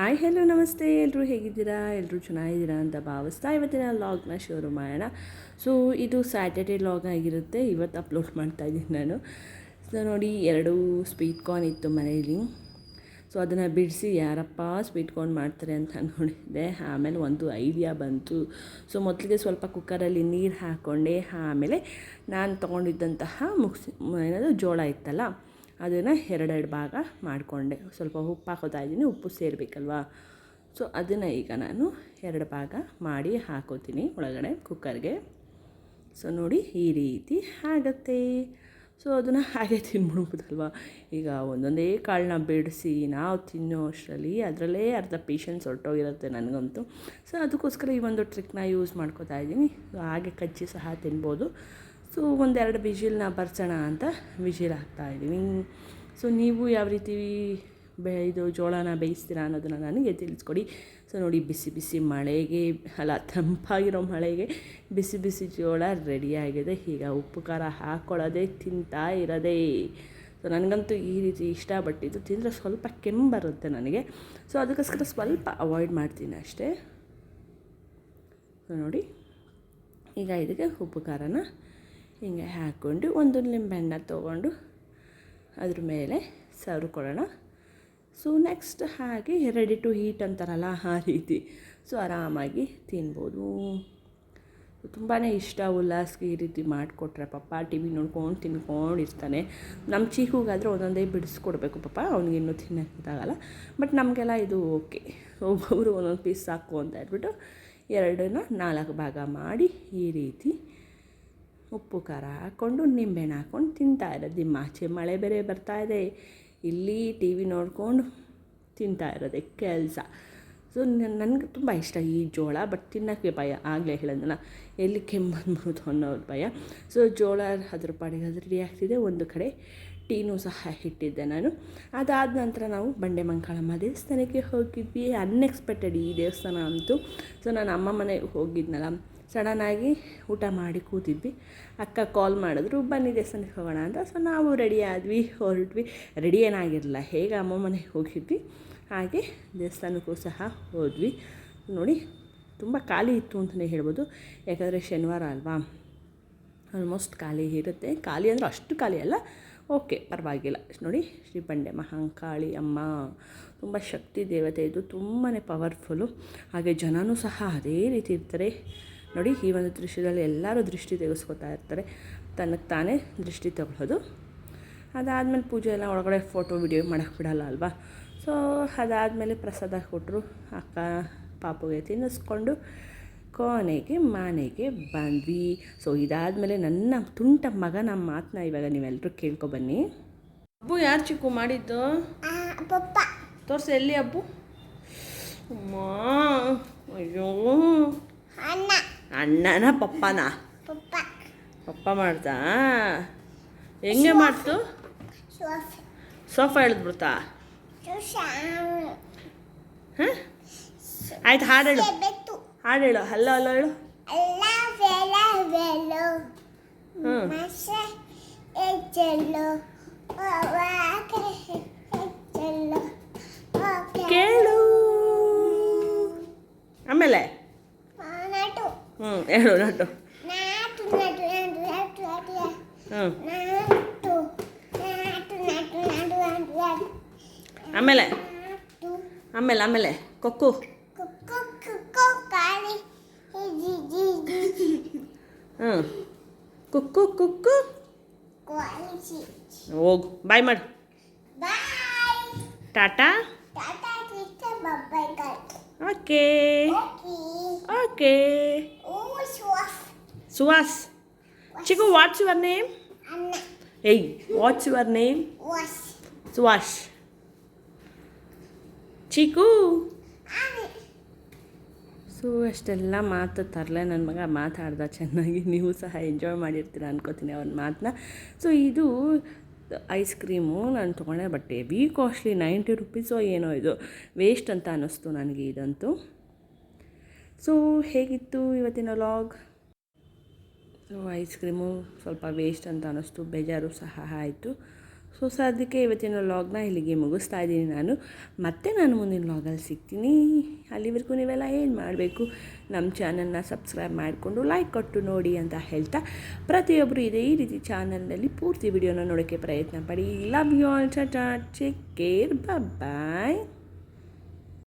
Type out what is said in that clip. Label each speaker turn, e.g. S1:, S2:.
S1: Hi hello ನಮಸ್ತೆ. ಎಲ್ಲರೂ ಹೇಗಿದ್ದೀರಾ? ಎಲ್ಲರೂ ಚೆನ್ನಾಗಿದ್ದೀರಾ ಅಂತ ಭಾವಿಸ್ತಾ ಇವತ್ತಿನ ಲಾಗ್ನ ಶುರು ಮಾಡೋಣ. ಸೊ ಇದು ಸ್ಯಾಟರ್ಡೆ ಲಾಗ್ ಆಗಿರುತ್ತೆ. ಇವತ್ತು ಅಪ್ಲೋಡ್ ಮಾಡ್ತಾ ಇದ್ದೀನಿ ನಾನು. ಸೊ ನೋಡಿ, ಎರಡು ಸ್ವೀಟ್ ಕಾರ್ನ್ ಇತ್ತು ಮನೆಯಲ್ಲಿ ಸೊ ಅದನ್ನು ಬಿಡಿಸಿ ಯಾರಪ್ಪ ಸ್ವೀಟ್ ಕಾರ್ನ್ ಮಾಡ್ತಾರೆ ಅಂತ ಅಂದ್ಕೊಂಡಿದ್ದೆ ಆಮೇಲೆ ಒಂದು ಐಡಿಯಾ ಬಂತು. ಸೊ ಮೊದಲಿಗೆ ಸ್ವಲ್ಪ ಕುಕ್ಕರಲ್ಲಿ ನೀರು ಹಾಕ್ಕೊಂಡೆ ಆಮೇಲೆ ನಾನು ತೊಗೊಂಡಿದ್ದಂತಹ ಮುಗ್ಸಿ, ಏನದು, ಜೋಳ ಇತ್ತಲ್ಲ. ಅದನ್ನು ಎರಡೆರಡು ಭಾಗ ಮಾಡಿಕೊಂಡೆ. ಸ್ವಲ್ಪ ಉಪ್ಪು ಹಾಕೋತಾ ಇದ್ದೀನಿ, ಉಪ್ಪು ಸೇರಬೇಕಲ್ವಾ? ಸೊ ಅದನ್ನು ಈಗ ನಾನು ಎರಡು ಭಾಗ ಮಾಡಿ ಹಾಕೋತೀನಿ ಒಳಗಡೆ ಕುಕ್ಕರ್ಗೆ. ಸೊ ನೋಡಿ ಈ ರೀತಿ ಆಗುತ್ತೆ. ಸೊ ಅದನ್ನು ಹಾಗೆ ತಿನ್ಬಿಡ್ಬೋದಲ್ವ? ಈಗ ಒಂದೊಂದೇ ಕಾಳನ್ನ ಬಿಡಿಸಿ ನಾವು ತಿನ್ನೋ ಅಷ್ಟರಲ್ಲಿ ಅದರಲ್ಲೇ ಅರ್ಧ ಪೇಷನ್ಸ್ ಹೊರಟೋಗಿರುತ್ತೆ ನನಗಂತೂ. ಸೊ ಅದಕ್ಕೋಸ್ಕರ ಈ ಒಂದು ಟ್ರಿಕ್ನ ಯೂಸ್ ಮಾಡ್ಕೋತಾ ಇದ್ದೀನಿ. ಹಾಗೆ ಕಚ್ಚಿ ಸಹ ತಿನ್ಬೋದು. ಸೊ ಒಂದೆರಡು ವಿಜಿಲ್ನ ಬರ್ಸೋಣ ಅಂತ ವಿಜಿಲ್ ಹಾಕ್ತಾಯಿದ್ದೀನಿ ಸೊ ನೀವು ಯಾವ ರೀತಿ ಬೆ, ಇದು ಜೋಳನ ಬೇಯಿಸ್ತೀರಾ ಅನ್ನೋದನ್ನು ನನಗೆ ತಿಳಿಸ್ಕೊಡಿ. ಸೊ ನೋಡಿ, ಬಿಸಿ ಬಿಸಿ ಮಳೆಗೆ, ಅಲ್ಲ, ತಂಪಾಗಿರೋ ಮಳೆಗೆ ಬಿಸಿ ಬಿಸಿ ಜೋಳ ರೆಡಿಯಾಗಿದೆ ಈಗ ಉಪ್ಪು ಖಾರ ಹಾಕ್ಕೊಳ್ಳೋದೇ ತಿಂತಾ ಇರೋದೇ. ಸೊ ನನಗಂತೂ ಈ ರೀತಿ ಇಷ್ಟ, ಬಟ್ ಇದು ತಿಂದರೆ ಸ್ವಲ್ಪ ಕೆಮ್ಮು ಬರುತ್ತೆ ನನಗೆ. ಸೊ ಅದಕ್ಕೋಸ್ಕರ ಸ್ವಲ್ಪ ಅವಾಯ್ಡ್ ಮಾಡ್ತೀನಿ ಅಷ್ಟೇ. ನೋಡಿ, ಈಗ ಇದಕ್ಕೆ ಉಪ್ಪು ಖಾರನ ಹಿಂಗೆ ಹಾಕ್ಕೊಂಡು ಒಂದು ನಿಂಬೆಹಣ್ಣ ತೊಗೊಂಡು ಅದ್ರ ಮೇಲೆ ಕೊಡೋಣ ಸೊ ನೆಕ್ಸ್ಟ್ ಹಾಗೆ ರೆಡಿ ಟು ಹೀಟ್ ಅಂತಾರಲ್ಲ ಆ ರೀತಿ. ಸೊ ಆರಾಮಾಗಿ ತಿನ್ಬೋದು. ತುಂಬಾ ಇಷ್ಟ ಉಲ್ಲಾಸ್ಗೆ ಈ ರೀತಿ ಮಾಡಿಕೊಟ್ರೆ ಪಪ್ಪ ಟಿ ವಿ ನೋಡ್ಕೊಂಡು ತಿನ್ಕೊಂಡು ಇರ್ತಾನೆ. ನಮ್ಮ ಚೀಕುಗಾದರೆ ಒಂದೊಂದೇ ಬಿಡಿಸ್ಕೊಡ್ಬೇಕು ಪಪ್ಪ ಅವ್ನಿಗಿನ್ನೂ ತಿನ್ನೋಕ್ಕಾಗಲ್ಲ. ಬಟ್ ನಮಗೆಲ್ಲ ಇದು ಓಕೆ ಒಬ್ಬೊಬ್ಬರು ಒಂದೊಂದು ಪೀಸ್ ಸಾಕು ಅಂತ ಹೇಳ್ಬಿಟ್ಟು ಎರಡನ್ನ ನಾಲ್ಕು ಭಾಗ ಮಾಡಿ ಈ ರೀತಿ ಉಪ್ಪು ಖಾರ ಹಾಕ್ಕೊಂಡು ನಿಂಬೆಹಣ್ಣು ಹಾಕ್ಕೊಂಡು ತಿಂತಾ ಇರೋದು. ಆಚೆ ಮಳೆ ಬೇರೆ ಬರ್ತಾ ಇದೆ. ಇಲ್ಲಿ ಟಿ ವಿ ನೋಡಿಕೊಂಡು ತಿಂತಾ ಇರೋದೆ ಕೆಲಸ. ಸೊ ನನಗೆ ತುಂಬ ಇಷ್ಟ ಈ ಜೋಳ ಬಟ್ ತಿನ್ನೋಕ್ಕೆ ಭಯ. ಆಗಲೇ ಹೇಳಿದ್ನಲ್ಲ, ಎಲ್ಲಿ ಕೆಮ್ಮು ಬಂದ್ಬಿಡ್ತು ಅನ್ನೋದು ಭಯ. ಸೊ ಜೋಳ ಅದ್ರ ಪಾಡಿಗೆ ಅದು ರೆಡಿ ಆಗ್ತಿದೆ. ಒಂದು ಕಡೆ ಟೀನೂ ಸಹ ಇಟ್ಟಿದ್ದೆ ನಾನು. ಅದಾದ ನಂತರ ನಾವು ಬಂಡೆ ಮಂಕಾಳಮ್ಮ ದೇವಸ್ಥಾನಕ್ಕೆ ಹೋಗಿದ್ವಿ. ಅನ್ಎಕ್ಸ್ಪೆಕ್ಟೆಡ್ ಈ ದೇವಸ್ಥಾನ ಅಂತೂ. ಸೊ ನಾನು ಅಮ್ಮ ಮನೆಗೆ ಹೋಗಿದ್ನಲ್ಲ ಸಡನ್ನಾಗಿ ಊಟ ಮಾಡಿ ಕೂತಿದ್ವಿ. ಅಕ್ಕ ಕಾಲ್ ಮಾಡಿದ್ರು, ಬನ್ನಿ ದೇವಸ್ಥಾನಕ್ಕೆ ಹೋಗೋಣ ಅಂತ. ಸೊ ನಾವು ರೆಡಿ ಆದ್ವಿ, ಹೊರಟ್ವಿ. ರೆಡಿ ಏನಾಗಿರಲಿಲ್ಲ, ಹೇಗೆ ಅಮ್ಮ ಮನೆಗೆ ಹೋಗಿದ್ವಿ, ಹಾಗೆ ದೇವಸ್ಥಾನಕ್ಕೂ ಸಹ ಹೋದ್ವಿ. ನೋಡಿ, ತುಂಬ ಖಾಲಿ ಇತ್ತು ಅಂತಲೇ ಹೇಳ್ಬೋದು. ಯಾಕಂದರೆ ಶನಿವಾರ ಅಲ್ವಾ? ಆಲ್ಮೋಸ್ಟ್ ಖಾಲಿ ಇರುತ್ತೆ. ಖಾಲಿ ಅಂದರೆ ಅಷ್ಟು ಖಾಲಿ ಅಲ್ಲ. ಓಕೆ, ಪರವಾಗಿಲ್ಲ. ನೋಡಿ ಶ್ರೀ ಬಂಡೆ ಮಹಾಂಕಾಳಿ ಅಮ್ಮ. ತುಂಬ ಶಕ್ತಿ ದೇವತೆ, ಇದು ತುಂಬಾ ಪವರ್ಫುಲ್ಲು ಹಾಗೆ ಜನನೂ ಸಹ ಅದೇ ರೀತಿ ಇರ್ತಾರೆ. ನೋಡಿ, ಈ ಒಂದು ದೃಶ್ಯದಲ್ಲಿ ಎಲ್ಲರೂ ದೃಷ್ಟಿ ತೆಗೆಸ್ಕೊತಾ ಇರ್ತಾರೆ. ತನಗೆ ತಾನೇ ದೃಷ್ಟಿ ತಗೊಳ್ಳೋದು. ಅದಾದಮೇಲೆ ಪೂಜೆ ಎಲ್ಲ ಒಳಗಡೆ ಫೋಟೋ ವಿಡಿಯೋ ಮಾಡೋಕ್ಕೆ ಬಿಡಲ್ಲ ಅಲ್ವಾ? ಸೊ ಅದಾದಮೇಲೆ ಪ್ರಸಾದ ಕೊಟ್ಟರು ಅಕ್ಕ ಪಾಪುಗೆ ತಿನ್ನಿಸ್ಕೊಂಡು ಕೊನೆಗೆ ಮನೆಗೆ ಬಂದ್ವಿ. ಸೊ ಇದಾದಮೇಲೆ ನನ್ನ ತುಂಟ ಮಗನ ಮಾತನ್ನ ಇವಾಗ ನೀವೆಲ್ಲರೂ ಕೇಳ್ಕೊಬನ್ನಿ ಅಬ್ಬು ಯಾರು ಚಿಕ್ಕು ಮಾಡಿದ್ದು? ತೋರಿಸಿ ಎಲ್ಲಿ ಅಬ್ಬು? ಅಯ್ಯೋ. ಅಣ್ಣನ ಪಪ್ಪನ? ಪಪ್ಪ. ಮಾಡ್ತಾ ಹೆಂಗೆ ಮಾಡ್ತು? ಸೋಫಾ. ಎಳೆದ್ಬಿಡ್ತಾ ಹಾಂ? ಆಯ್ತು ಹಾಡು ಹೇಳು. ಹಾಡು ಹೇಳು ಹಲೋ ಹಲೋ ಹೇಳು. ಹ್ಞೂ ಕೇಳು. ಆಮೇಲೆ. ಹ್ಞೂ ಹೇಳು ನಟು. ಹ್ಞೂ ಆಮೇಲೆ. ಆಮೇಲೆ ಆಮೇಲೆ. ಕೊಕ್ಕು. ಹ್ಞೂ ಕುಕ್ಕು ಕುಕ್ಕು ಹೋಗು ಬಾಯ್ ಮಾಡು Tata okay okay Suhas Chiku what's your name hey what's your name Suhas Chiku so, ಅಷ್ಟೆಲ್ಲ ಮಾತು ತರಲೆ ನನ್ನ ಮಗ. ಮಾತಾಡ್ದ ಚೆನ್ನಾಗಿ. ನೀವು ಸಹ ಎಂಜಾಯ್ ಮಾಡಿರ್ತೀರ ಅನ್ಕೋತೀನಿ ಅವ್ನ ಮಾತನ್ನ ಸೊ, ಇದು ಐಸ್ ಕ್ರೀಮು ನಾನು ತೊಗೊಂಡೆ ಬಟ್ ಬಿ ಕಾಸ್ಟ್ಲಿ ನೈಂಟಿ ರುಪೀಸೋ ಏನೋ ಇದು. ವೇಸ್ಟ್ ಅಂತ ಅನ್ನಿಸ್ತು ನನಗೆ ಇದಂತೂ. ಸೊ ಹೇಗಿತ್ತು ಇವತ್ತಿನ ಲಾಗ್ ಸೊ ಐಸ್ ಕ್ರೀಮು ಸ್ವಲ್ಪ ವೇಸ್ಟ್ ಅಂತ ಅನ್ನಿಸ್ತು. ಬೇಜಾರು ಸಹ ಆಯಿತು. ಸೊ ಸದ್ಯಕ್ಕೆ ಇವತ್ತಿನ ಲಾಗ್ನ ಇಲ್ಲಿಗೆ ಮುಗಿಸ್ತಾ ಇದ್ದೀನಿ ನಾನು. ಮತ್ತೆ ನಾನು ಮುಂದಿನ ಲಾಗಲ್ಲಿ ಸಿಗ್ತೀನಿ. ಅಲ್ಲಿವರೆಗೂ ನೀವೆಲ್ಲ ಏನು ಮಾಡಬೇಕು? ನಮ್ಮ ಚಾನಲ್ನ ಸಬ್ಸ್ಕ್ರೈಬ್ ಮಾಡಿಕೊಂಡು ಲೈಕ್ ಕೊಟ್ಟು ನೋಡಿ ಅಂತ ಹೇಳ್ತಾ ಪ್ರತಿಯೊಬ್ಬರು ಇದೇ ರೀತಿ ಚಾನಲ್ನಲ್ಲಿ ಪೂರ್ತಿ ವಿಡಿಯೋನ ನೋಡೋಕ್ಕೆ ಪ್ರಯತ್ನ ಪಡಿ. Love you all tata take care bye